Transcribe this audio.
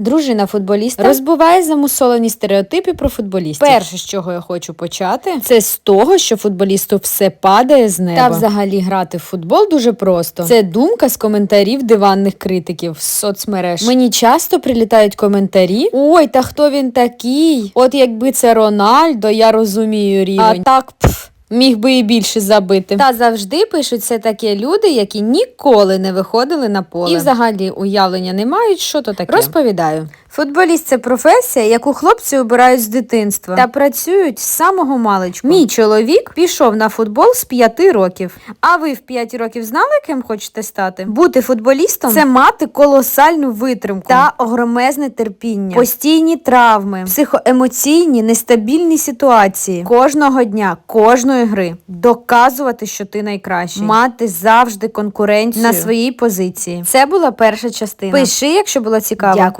Дружина футболіста розбиває замусолені стереотипи про футболістів. Перше, з чого я хочу почати, це з того, що футболісту все падає з неба. Та взагалі грати в футбол дуже просто. Це думка з коментарів диванних критиків з соцмереж. Мені часто прилітають коментарі: ой, та хто він такий? От якби це Рональдо, я розумію рівень. А так пф. Міг би і більше забити. Та завжди пишуть це такі люди, які ніколи не виходили на поле. І взагалі уявлення не мають, що то таке. Розповідаю. Футболіст це професія, яку хлопці обирають з дитинства та працюють з самого маличку. Мій чоловік пішов на футбол з 5 років. А ви в 5 років знали, ким хочете стати? Бути футболістом це мати колосальну витримку та огромезне терпіння, постійні травми, психоемоційні нестабільні ситуації кожного дня, кожної гри, доказувати, що ти найкращий, мати завжди конкуренцію на своїй позиції. Це була перша частина. Пиши, якщо було цікаво. Дякую.